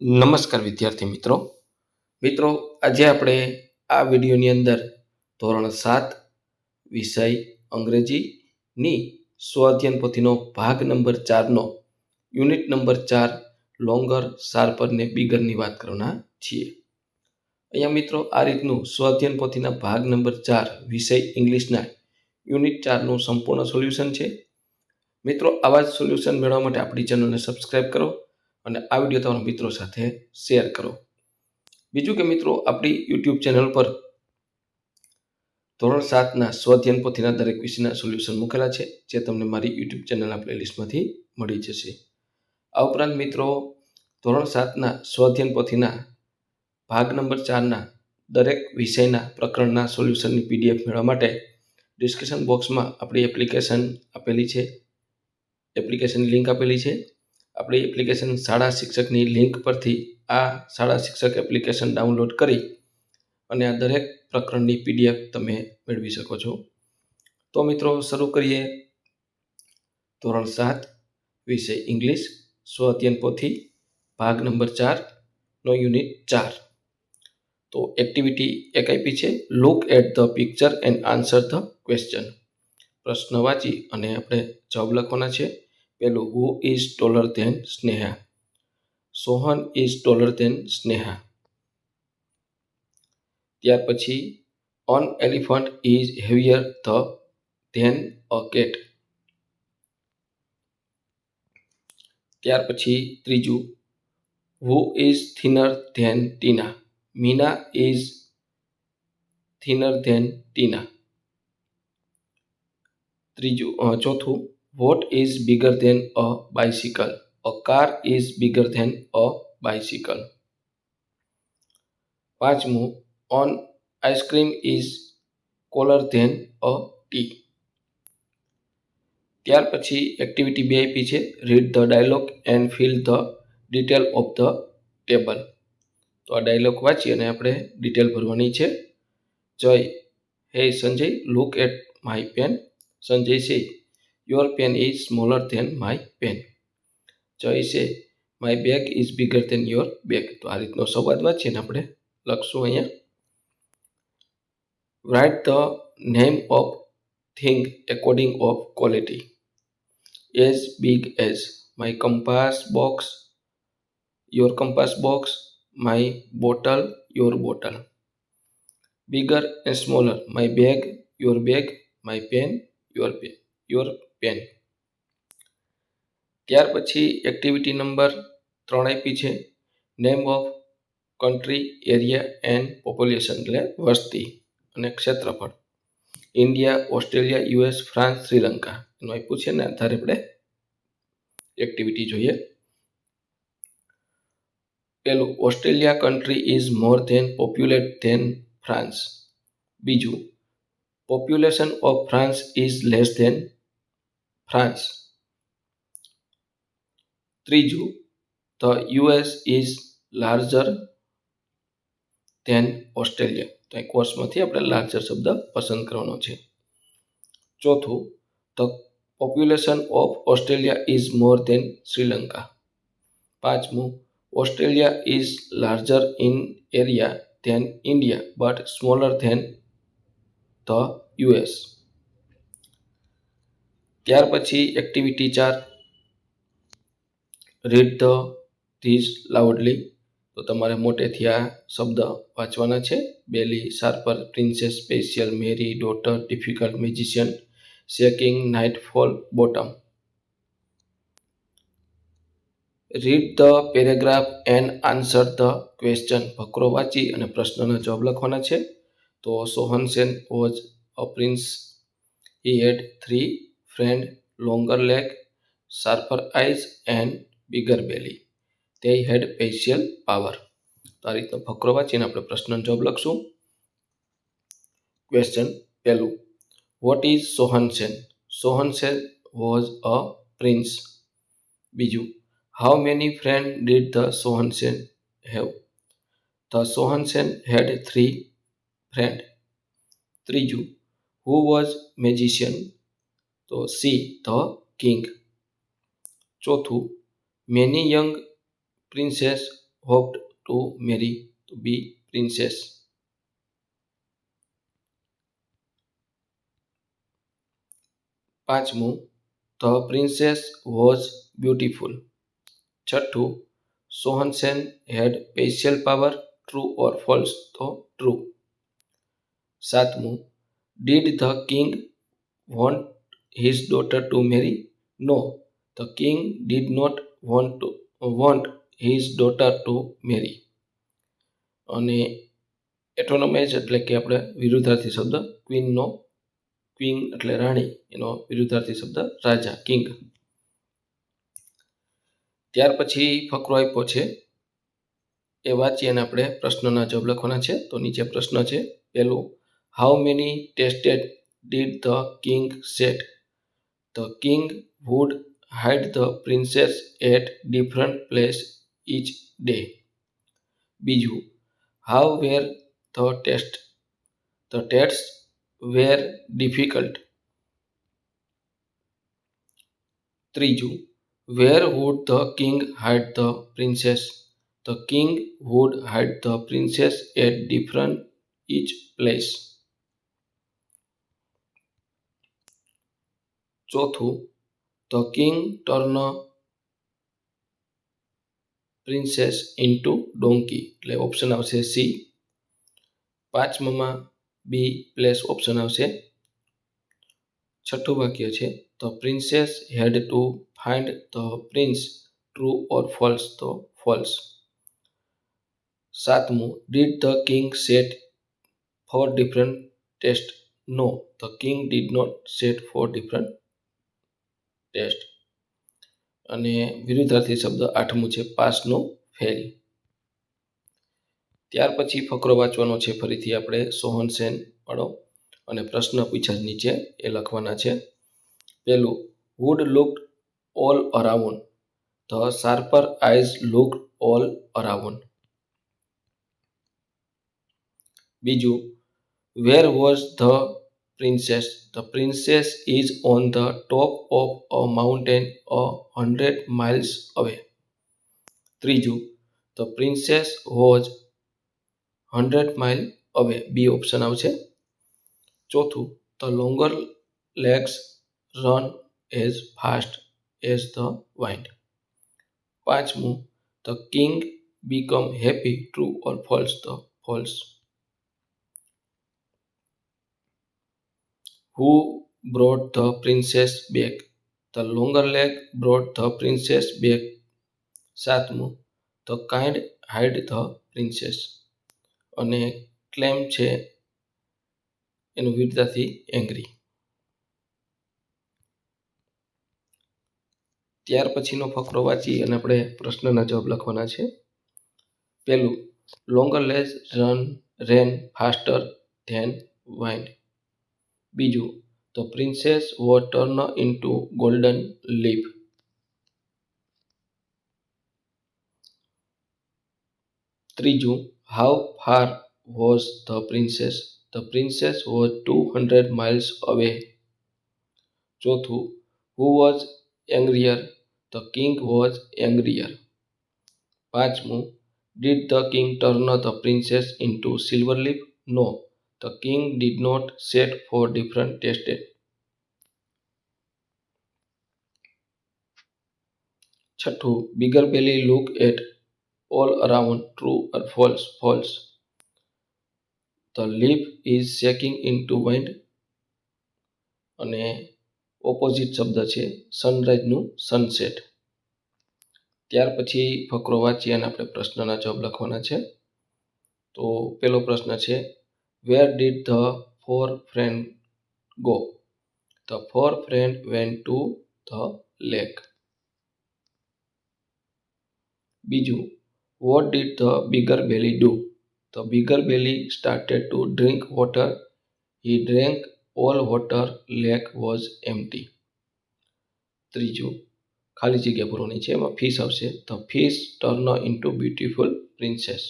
નમસ્કાર વિદ્યાર્થી મિત્રો મિત્રો આજે આપણે આ વિડીયોની અંદર ધોરણ સાત વિષય અંગ્રેજીની સ્વાધ્યન પોથીનો ભાગ નંબર ચારનો યુનિટ નંબર ચાર લોંગર શાર્પર ને બિગરની વાત કરવાના છીએ અહીંયા મિત્રો આ રીતનું સ્વાધ્યન પોથીના ભાગ નંબર ચાર વિષય ઇંગ્લિશના યુનિટ ચારનું સંપૂર્ણ સોલ્યુશન છે મિત્રો આવા જ સોલ્યુશન મેળવવા માટે આપણી ચેનલને સબસ્ક્રાઈબ કરો અને આ વિડીયો તમારા મિત્રો સાથે શેર કરો બીજું કે મિત્રો આપણી યુટ્યુબ ચેનલ પર ધોરણ સાતના સ્વધ્યાન પોથીના દરેક વિષયના સોલ્યુશન મૂકેલા છે જે તમને મારી યુટ્યુબ ચેનલના પ્લેલિસ્ટમાંથી મળી જશે આ ઉપરાંત મિત્રો ધોરણ સાતના સ્વધ્યાન પોથીના ભાગ નંબર ચારના દરેક વિષયના પ્રકરણના સોલ્યુશનની પીડીએફ મેળવવા માટે ડિસ્ક્રિપ્શન બોક્સમાં આપણી એપ્લિકેશન આપેલી છે એપ્લિકેશનની લિંક આપેલી છે આપણી એપ્લિકેશન શાળા શિક્ષકની લિંક પરથી આ શાળા શિક્ષક એપ્લિકેશન ડાઉનલોડ કરી અને આ દરેક પ્રકરણની પીડીએફ તમે મેળવી શકો છો તો મિત્રો શરૂ કરીએ ધોરણ સાત વિષય ઇંગ્લિશ સ્વ અધ્યયન પોથી ભાગ નંબર ચારનો યુનિટ ચાર તો એક્ટિવિટી એક આપી છે look at the picture and answer the question પ્રશ્ન વાંચી અને આપણે જવાબ લખવાના છે पहलो who is taller than Sneha Sohan is taller than Sneha त्यार पी an elephant is heavier the than a cat त्यार पी तीजू who is thinner than Tina Meena is thinner than Tina तीजू चौथू what is bigger than a bicycle a car is bigger than a bicycle પાંચમું on ice cream is colder than a tea ત્યાર પછી activity બે આપી છે read the dialogue and fill the detail of the table તો આ dialog વાંચી અને આપણે ડિટેલ ભરવાની છે Jay hey Sanjay look at my pen Sanjay Singh your pen is smaller than my pen choice my bag is bigger than your bag તો આ રીતનો સંવાદ ને આપણે લખશું અહીંયા write the name of thing according of quality as big as my compass box your compass box my bottle your bottle bigger and smaller my bag your bag my pen your pen your pen ત્યાર પછી activity number ત્રણ આપી છે name of country area and population એટલે વસ્તી અને ક્ષેત્રફળ India Australia US France Sri Lanka એનું આપ્યું છે ને આધારે આપણે એક્ટિવિટી જોઈએ પેલું Australia country is more than populate than France બીજું population of France is less than France ત્રીજું the US is larger than Australia તો એ કોર્સમાંથી આપણે લાર્જર શબ્દ પસંદ કરવાનો છે ચોથું the population of Australia is more than Sri Lanka પાંચમું Australia is larger in area than India but smaller than the US ત્યાર પછી એક્ટિવિટી ચાર રીડ ધ ધીઝ લાઉડલી તો તમારે મોટેથી આ શબ્દ વાંચવાના છે belly sharper princess special marry daughter difficult musician shaking night fall bottom read the paragraph and answer the question ભકરો વાંચી અને પ્રશ્નનો જવાબ લખવાના છે તો Sohan Sen was a prince he had three friend longer leg, sharper eyes and bigger belly. They had facial power. તો આ રીતનો ફકરો વાંચીને આપણે પ્રશ્નનો જવાબ લખશું ક્વેશ્ચન પહેલું what is Sohansen Sohansen was a prince બીજું how many friend did the Sohansen have the Sohansen had three friend ત્રીજું who was magician to see the king ચોથું many young princess hoped to marry to be princess પાંચમું the princess was beautiful છઠ્ઠું Sohansen had special power true or false તો true સાતમું did the king want his daughter to marry no the king did not want to want his daughter to marry અને antonyms એટલે કે આપણે વિરુદ્ધાર્થી શબ્દ ક્વીનનો queen એટલે રાણી એનો વિરુદ્ધાર્થી શબ્દ રાજા કિંગ ત્યાર પછી ફકરો આપ્યો છે એ વાંચી અને આપણે પ્રશ્નના જવાબ લખવાના છે તો નીચે પ્રશ્ન છે પહેલું how many tested did the king set the king would hide the princess at different place each day. Biju, how were the tests? The tests were difficult. Triju, where would the king hide the princess? The king would hide the princess at different each place. ચોથું the king turn princess into donkey એટલે option આવશે C પાંચમામાં B place option આવશે છઠ્ઠું વાક્ય છે the princess had to find the prince true or false તો false સાતમું did the king set four different test no the king did not set four different test અને વિરુદ્ધાર્થી શબ્દ આઠમું છે પાસનો ફેલ ત્યાર પછી ફકરો વાંચવાનો છે ફરીથી આપણે સોહન સેન વાળો અને પ્રશ્ન પૂછ્યા નીચે એ લખવાના છે પહેલું would look all around the sharper eyes look all around બીજું where was the princess. The princess is on the top of a mountain a hundred miles away. ત્રીજું The princess was hundred mile away. B option આવશે ચોથું The longer legs run as fast as the wind. પાંચમું The king become happy. True or false? The false. Who brought the princess back? The longer leg brought the princess back. સાતમું the kind hide the princess અને ક્લેમ છે એનું વીરતાથી angry ત્યાર પછીનો ફકરો વાંચી અને આપણે પ્રશ્નના જવાબ લખવાના છે પહેલું longer less run ran faster than wind બીજું તો princess war turn into golden leaf ત્રીજું how far was the princess the princess was two hundred miles away ચોથું who was angrier the king was angrier પાંચમું did the king turn the princess into silver leaf no The king did not set for different tastes. છઠ્ઠું bigger પેલી look at all around true or false false the leaf is shaking in two wind અને opposite શબ્દ છે સનરાઈઝનું sunset ત્યાર પછી ફકરો વાંચી અને આપણે પ્રશ્નના જવાબ લખવાના છે તો પહેલો પ્રશ્ન છે Where did the four friends go? The four friends went to the lake. બીજું What did the bigger belly do? The bigger belly started to drink water. He drank all water. Lake was empty. ત્રીજું ખાલી જગ્યા પૂરવાની છે એમાં fish આવશે the fish turn into beautiful princess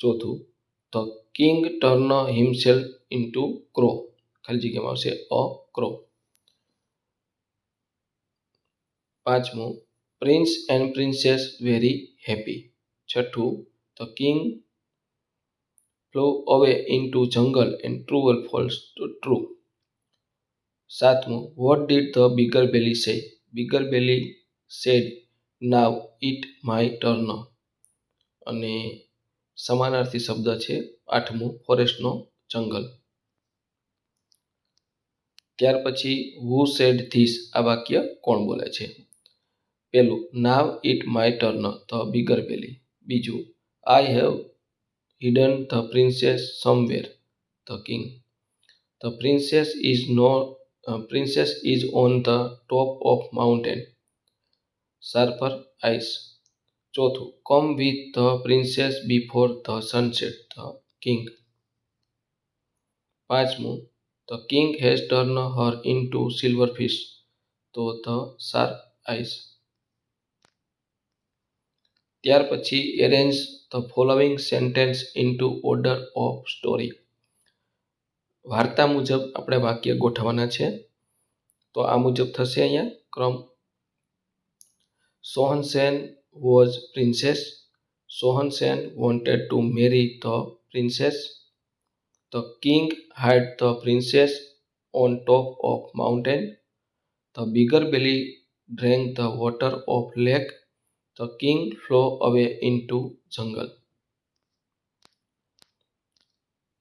ચોથું the king turn himself into crow ખાલી જગ્યામાં આવશે અ ક્રો પાંચમું prince and princess very happy છઠ્ઠું the king flow away into jungle and true or false to true સાતમું what did the bigger belly say bigger belly said now it my turn અને સમાનાર્થી શબ્દ છે આઠમો ફોરેસ્ટનો જંગલ ત્યાર પછી હુ સેડ ધીસ આ વાક્ય કોણ બોલે છે પહેલું now it my turn the bigger valley બીજું I have hidden the princess somewhere the king the princess is no princess is on the top of mountain sharper eyes ચોથું come with the princess before the sunset the king પાંચમું the king has turn her into silver fish તો the sharp eyes ત્યાર પછી arrange the following sentence into order of story વાર્તા મુજબ આપણે વાક્ય ગોઠવવાના છે તો આ મુજબ થશે અહીંયા ક્રમ Sohan Sen was princess. Sohan Sen wanted to marry the princess. The king had the princess on top of mountain. The bigger belly drank the water of lake. The king flew away into jungle.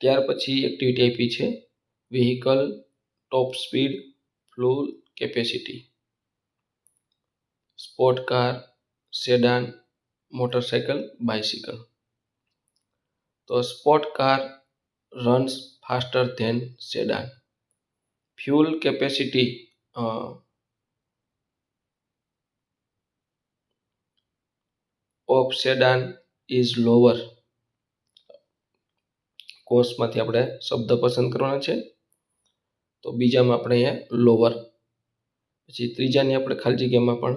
ત્યાર પછી activity આપી છે vehicle top speed flow capacity sport car sedan motorcycle bicycle તો sport car runs faster than sedan fuel capacity of sedan is lower કોર્સમાંથી આપણે શબ્દ પસંદ કરવાના છે તો બીજામાં આપણે અહીંયા લોવર પછી ત્રીજાની આપણે ખાલી જગ્યામાં પણ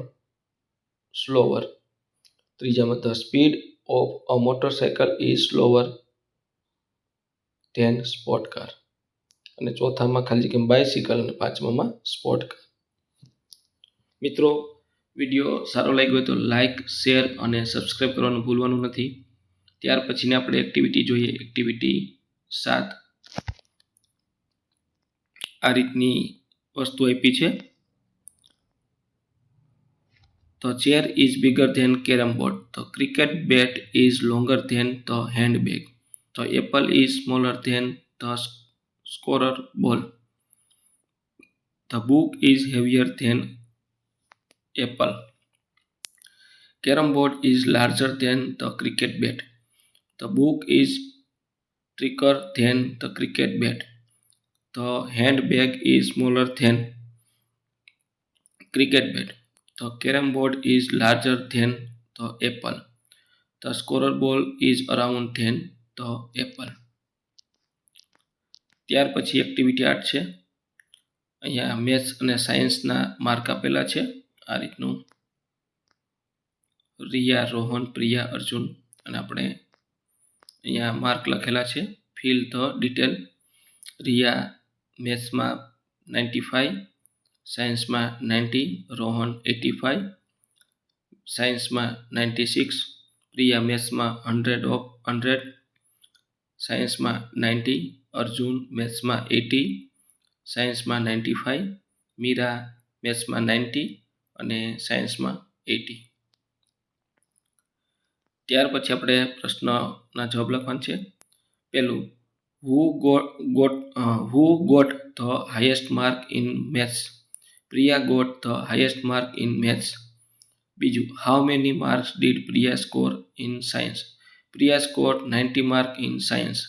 સ્લોવર ત્રીજામાં the speed of a motorcycle is slower than sport car અને ચોથામાં ખાલી જગ્યા બાયસિકલ અને પાંચમામાં સ્પોર્ટ કાર મિત્રો વિડીયો સારો લાગ્યો હોય તો લાઇક શેર અને સબસ્ક્રાઈબ કરવાનું ભૂલવાનું નથી ત્યાર પછીને આપણે એક્ટિવિટી જોઈએ એક્ટિવિટી સાત આ રીતની વસ્તુ આપી છે The chair is bigger than carom board. The cricket bat is longer than the handbag. The apple is smaller than the scorer ball. The book is heavier than apple. Carom board is larger than the cricket bat. The book is thicker than the cricket bat. The handbag is smaller than cricket bat. The carrom board is larger than the apple the soccer ball is around than the apple ત્યાર પછી activity આઠ છે અહીંયા maths અને સાયન્સના mark આપેલા છે આ રીતનું રિયા રોહન પ્રિયા અર્જુન અને આપણે અહીંયા માર્ક લખેલા છે ફિલ ધ ડિટેલ રિયા મેથ્સમાં નાઇન્ટી ફાઇવ સાયન્સમાં નાઇન્ટી રોહન એટી ફાઇવ સાયન્સમાં નાઇન્ટી સિક્સ પ્રિયા મેથ્સમાં હંડ્રેડ ઓફ હંડ્રેડ સાયન્સમાં નાઇન્ટી અર્જુન મેથ્સમાં એટી સાયન્સમાં નાઇન્ટી ફાઇવ મીરા મેથ્સમાં નાઇન્ટી અને સાયન્સમાં એટી ત્યાર પછી આપણે પ્રશ્નના જવાબ લખવાનું છે પહેલું who got got who got the highest mark in maths Priya got the highest mark in maths. Biju, how many marks did Priya score in science? Priya scored 90 mark in science.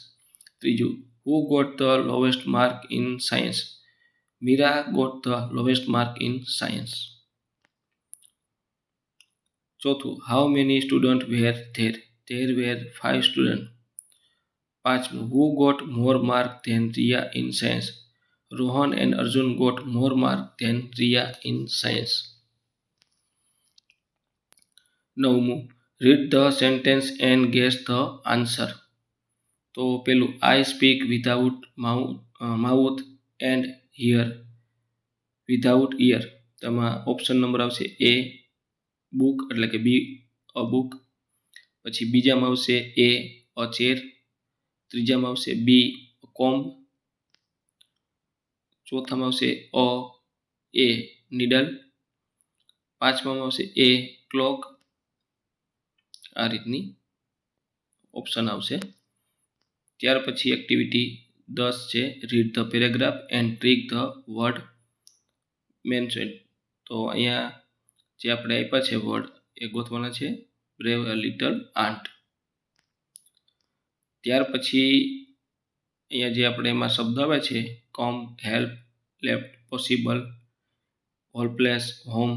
Triju, who got the lowest mark in science? Mira got the lowest mark in science. Chotu, how many students were there? There were five students. પાંચમું who got more mark than Priya in science? Rohan and Arjun got more marks than Riya in science. નવમું read the sentence and guess the answer તો પેલું I speak without mouth and hear without ear તેમાં option number આવશે A book એટલે કે બી અ book પછી બીજામાં આવશે એ અ ચેર ત્રીજામાં આવશે બી કોમ્બ ચોથામાં આવશે અ એ નીડલ પાંચમામાં આવશે એ ક્લોક આ રીતની ઓપ્શન આવશે ત્યાર પછી એક્ટિવિટી દસ છે read the paragraph and trick the word mention તો અહીંયા જે આપણે આપ્યા છે વર્ડ એ ગોથવાના છે બ્રેવ અ લિટલ આન્ટ ત્યાર પછી અહીંયા જે આપણે એમાં શબ્દ આવે છે come help left possible all home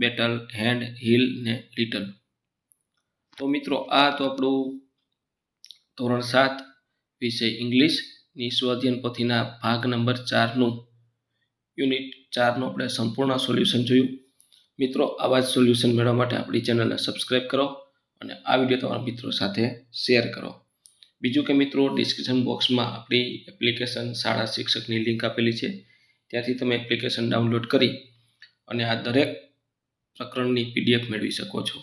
battle hand hill ને return તો મિત્રો આ તો આપણું ધોરણ સાત વિષય ઇંગ્લિશ સ્વાધ્યન પોથીના ભાગ નંબર ચારનું યુનિટ ચારનું આપણે સંપૂર્ણ સોલ્યુશન જોયું મિત્રો આવા જ સોલ્યુશન મેળવવા માટે આપણી ચેનલને સબસ્ક્રાઈબ કરો અને આ વિડીયો તમારા મિત્રો સાથે શેર કરો બીજું કે મિત્રો ડિસ્ક્રિપ્શન બોક્સમાં આપણી એપ્લિકેશન શાળા શિક્ષકની લિંક આપેલી છે ત્યાંથી તમે એપ્લિકેશન ડાઉનલોડ કરી અને આ દરેક પ્રકરણની પીડીએફ મેળવી શકો છો